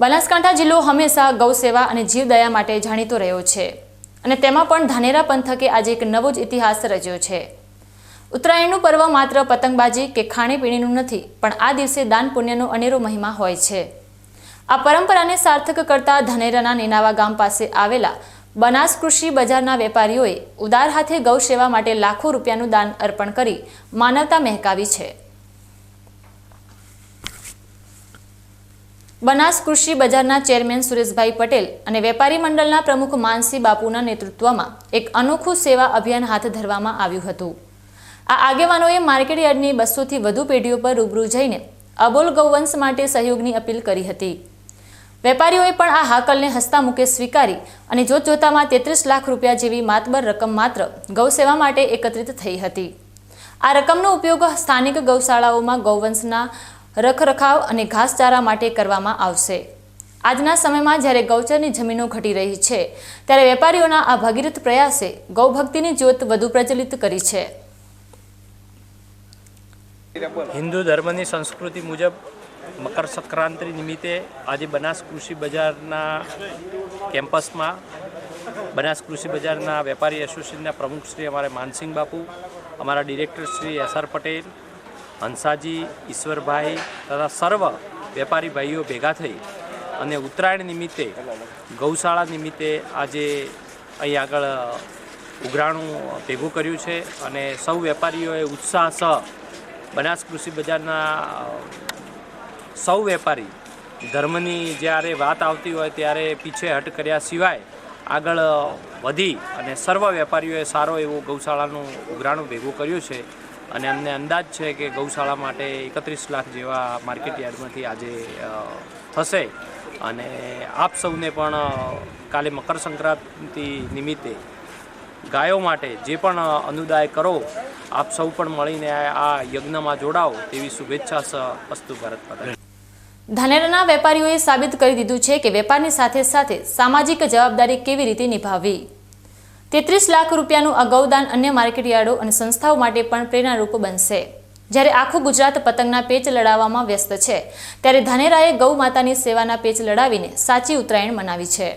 બનાસકાંઠા જિલ્લો હંમેશા ગૌ સેવા અને જીવદયા માટે જાણીતો રહ્યો છે. અને તેમાં પણ ધાનેરા પંથકે આજે એક નવો જ ઇતિહાસ રચ્યો છે. ઉત્તરાયણનું પર્વ માત્ર પતંગબાજી કે ખાણીપીણીનું નથી, પણ આ દિવસે દાન પુણ્યનો અનેરો મહિમા હોય છે. આ પરંપરાને સાર્થક કરતા ધાનેરાના નીનાવા ગામ પાસે આવેલા બનાસ કૃષિ બજારના વેપારીઓએ ઉદાર હાથે ગૌ સેવા માટે લાખો રૂપિયાનું દાન અર્પણ કરી માનવતા મહેકાવી છે. બનાસ કૃષિ બજારના ચેરમેન સુરેશભાઈ પટેલ અને વેપારી મંડળના પ્રમુખ માનસી બાપુના નેતૃત્વમાં એક અનોખું સેવા અભિયાન હાથ ધરવામાં આવ્યું હતું. આ આગેવાનોએ માર્કેટ યાર્ડની બસોથી વધુ પેઢીઓ પર રૂબરૂ જઈને અબોલ ગૌવંશ માટે સહયોગની અપીલ કરી હતી. વેપારીઓએ પણ આ હાકલને હસતા મુકે સ્વીકારી અને જોત જોતામાં તેત્રીસ લાખ રૂપિયા જેવી માતબર રકમ માત્ર ગૌસેવા માટે એકત્રિત થઈ હતી. આ રકમનો ઉપયોગ સ્થાનિક ગૌશાળાઓમાં ગૌવંશના રખરખાવ અને ઘાસચારા માટે કરવામાં આવશે. આજના સમયમાં જ્યારે ગૌચરની જમીનો ઘટી રહી છે, ત્યારે વેપારીઓના આ ભગીરથ પ્રયાસે ગૌભક્તિની જ્યોત વધુ પ્રચલિત કરી છે. હિન્દુ ધર્મની સંસ્કૃતિ મુજબ મકર સંક્રાંતિ નિમિત્તે આજે બનાસ કૃષિ બજારના કેમ્પસમાં બનાસ કૃષિ બજારના વેપારી એસોસિએશનના પ્રમુખ શ્રી અમારા માનસિંહ બાપુ, અમારા director Shri S R Patel Hansaji, Ishwarbhai તથા સર્વ વેપારી ભાઈઓ ભેગા થઈ અને ઉત્તરાયણ નિમિત્તે, ગૌશાળા નિમિત્તે આજે અહીં આગળ ઉઘરાણું ભેગું કર્યું છે અને સૌ વેપારીઓએ ઉત્સાહ સહ બનાસ કૃષિ બજારના સૌ વેપારી ધર્મની જ્યારે વાત આવતી હોય ત્યારે પીછે હટ કર્યા સિવાય આગળ વધી અને સર્વ વેપારીઓએ સારો એવો ગૌશાળાનું ઉઘરાણું ભેગું કર્યું છે. અને અમને અંદાજ છે કે ગૌશાળા માટે એકત્રીસ લાખ જેવા માર્કેટ યાર્ડમાંથી આજે થશે. અને આપ સૌને પણ કાલે મકર સંક્રાંતિ નિમિત્તે ગાયો માટે જે પણ અનુદાય કરો, આપ સૌ પણ મળીને આ યજ્ઞમાં જોડાઓ તેવી શુભેચ્છા અસ્તુ ભારત માતા ધાનેરાના વેપારીઓએ સાબિત કરી દીધું છે કે વેપારની સાથે સાથે સામાજિક જવાબદારી કેવી રીતે નિભાવવી? તેત્રીસ લાખ રૂપિયાનું આ ગૌદાન અન્ય માર્કેટયાર્ડો અને સંસ્થાઓ માટે પણ પ્રેરણારૂપ બનશે. જ્યારે આખું ગુજરાત પતંગના પેચ લડાવવામાં વ્યસ્ત છે, ત્યારે ધાનેરાએ ગૌ માતાની સેવાના પેચ લડાવીને સાચી ઉત્તરાયણ મનાવી છે.